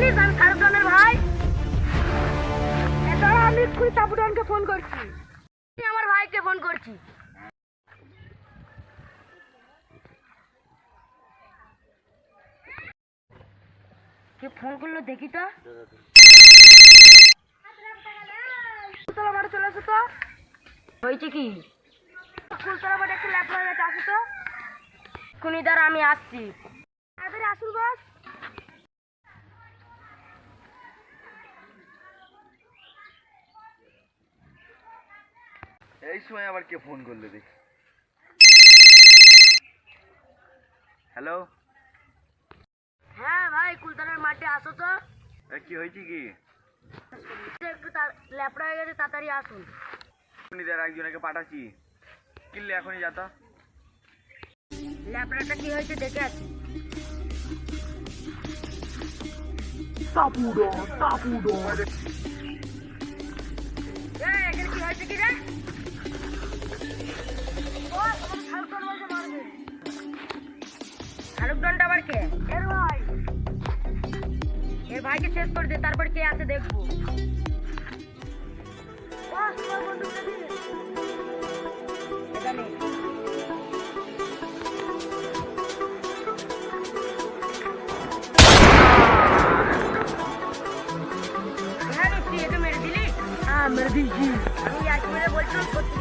চিনিস আমি ভাই? আমি এক্ষুনি ফোন করছি। আমি আমার ভাইকে ফোন করছি। কে ফোন করল দেখি তো। চলে আসো তো। হয়েছে কি? কুলতলা মাঠে একটু ল্যাপ হয়ে আসো তো। এক্ষুনি দ্বারা আমি আসছি। আসুন বস। এই সময় আবার কে ফোন করল দেখি। হ্যালো হ্যাঁ ভাই কুলতলার মাঠে আসো তো। কি হয়েছে কি? একটু ল্যাপড়া হয়ে গেছে তাড়াতাড়ি আসুন। খুনিদের একজনকে পাঠাচ্ছি। কিনলে এখনই যাতা ল্যাপড়াটা কি হয়েছে দেখে আসি। এই, এখানে কি হয়েছে কি রে? শেষ করে দে তারপর কে আছে দেখব বস, তোমার বন্দুকটা দিন। এটা নে। হ্যাঁ রে, তুই একে মেরে দিলি হ্যাঁ মেরে দিয়েছি আমি আর কি মেরে বলছিলাম সত্যি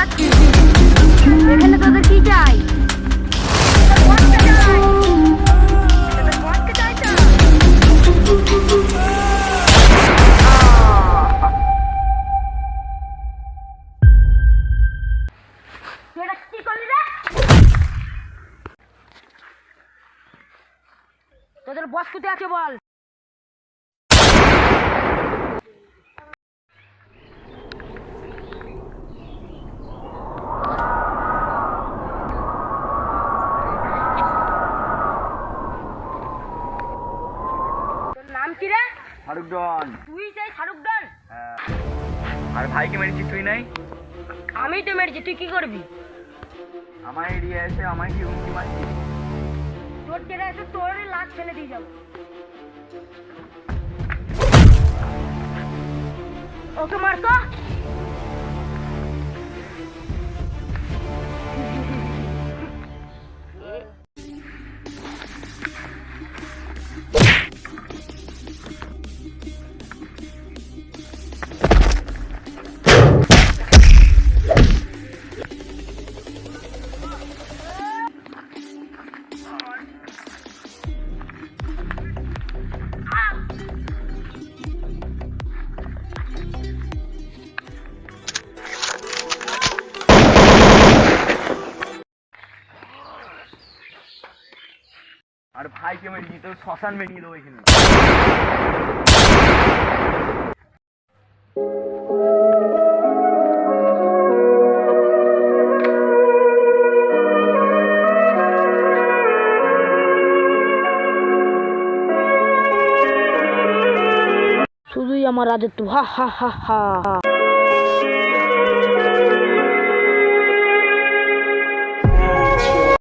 বলছিল যাচ্ছি। এখানে তোদের কি চাই? তোদের বস আছে বল? তোর নাম কি রে ফারুক ডন। তুই সেই শাহরুখ খান হ্যাঁ। আর ভাইকে মেরেছিস তুই নাই? আমি তো মেরেছি তুই কি করবি? আমার এরিয়া এসে আমায় কি হুমকি মারছিস? তোর কেটে এসে তোর লাশ ফেলে দিয়ে যাব। ওকে মারতো? আর ভাইকে মেরেছি তোর শ্মশান বেরিয়ে দেবো এখানে। শুধুই আমার রাজত্ব, হা হা হা হা।